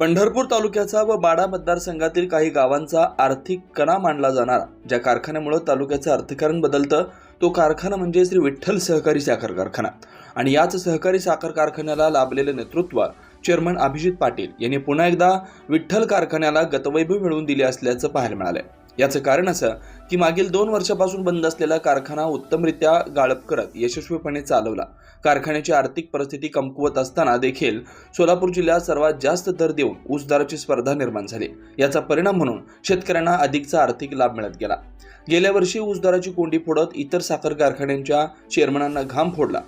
पंढरपूर तालुक्याचा व बाडा मतदारसंघातील काही गावांचा आर्थिक कणा मानला जाणारा. ज्या कारखान्यामुळे तालुक्याचं अर्थकारण बदलतं तो कारखाना म्हणजे श्री विठ्ठल सहकारी साखर कारखाना. आणि याच सहकारी साखर कारखान्याला लाभलेले नेतृत्व चेअरमन अभिजित पाटील यांनी पुन्हा एकदा विठ्ठल कारखान्याला गतवैभव मिळवून दिले असल्याचं पाहायला मिळालं याचं कारण असं की मागील दोन वर्षापासून बंद असलेला कारखाना उत्तमरित्या गाळप करत यशस्वीपणे चालवला. कारखान्याची आर्थिक परिस्थिती कमकुवत असताना देखील सोलापूर जिल्ह्यात सर्वात जास्त दर देऊन ऊसदाराची स्पर्धा निर्माण झाली. याचा परिणाम म्हणून शेतकऱ्यांना अधिकचा आर्थिक लाभ मिळत गेला. गेल्या वर्षी ऊसदाराची कोंडी फोडत इतर साखर कारखान्यांच्या चेअरमनांना घाम फोडला.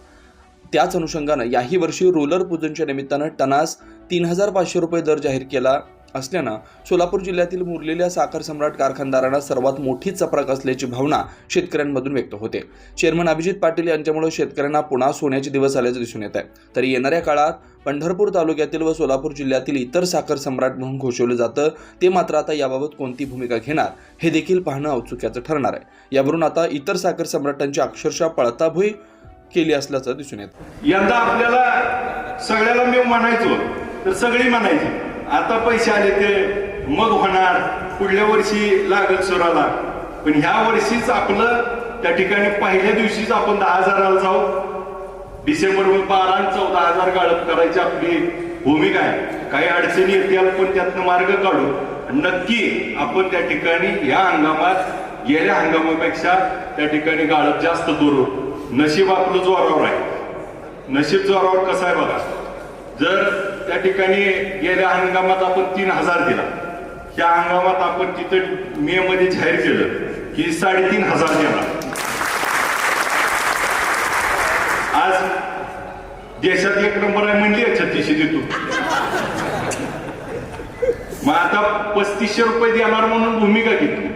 त्याच अनुषंगानं याही वर्षी रोलर पूजनच्या निमित्तानं टनास तीन हजार पाचशे रुपये दर जाहीर केला. असल्यानं सोलापूर जिल्ह्यातील मुरलेल्या साखर सम्राट कारखानदारांना सर्वात मोठी चपराक असल्याची भावना शेतकऱ्यांमधून व्यक्त होते. चेअरमन अभिजित पाटील यांच्यामुळे शेतकऱ्यांना पुन्हा सोन्याचे दिवस आल्याचं दिसून येत आहे तर येणाऱ्या काळात पंढरपूर तालुक्यातील व सोलापूर जिल्ह्यातील इतर साखर सम्राट म्हणून घोषवलं जातं ते मात्र आता याबाबत कोणती भूमिका घेणार हे देखील पाहणं औत्सुक्याचं ठरणार आहे. यावरून आता इतर साखर सम्राटांची अक्षरशः पळताभुई केली असल्याचं दिसून येतं यंदा आपल्याला सगळ्याला मी म्हणायचो तर सगळी म्हणायची. आता पैसे आले ते मग होणार. पुढल्या वर्षी लागत सुराला. पण ह्या वर्षीच आपलं त्या ठिकाणी पहिल्या दिवशीच आपण दहा हजाराला जाऊ. डिसेंबर बारा चौदा हजार गाळप करायची आपली भूमिका आहे. काही अडचणी येतील पण त्यातनं मार्ग काढू. नक्की आपण त्या ठिकाणी या हंगामात गेल्या हंगामापेक्षा त्या ठिकाणी गाळप जास्त करू. नशीब आपलं जोरावर आहे. नशीब जोरावर कसं आहे बघा. जर त्या ठिकाणी गेल्या हंगामात आपण तीन हजार दिला. त्या हंगामात आपण तिथं मे मध्ये जाहीर केलं की साडेतीन हजार देणार. आज देशात एक नंबर आहे म्हणली आहे छत्तीसशे देतो मग आता पस्तीसशे रुपये देणार म्हणून भूमिका घेतली.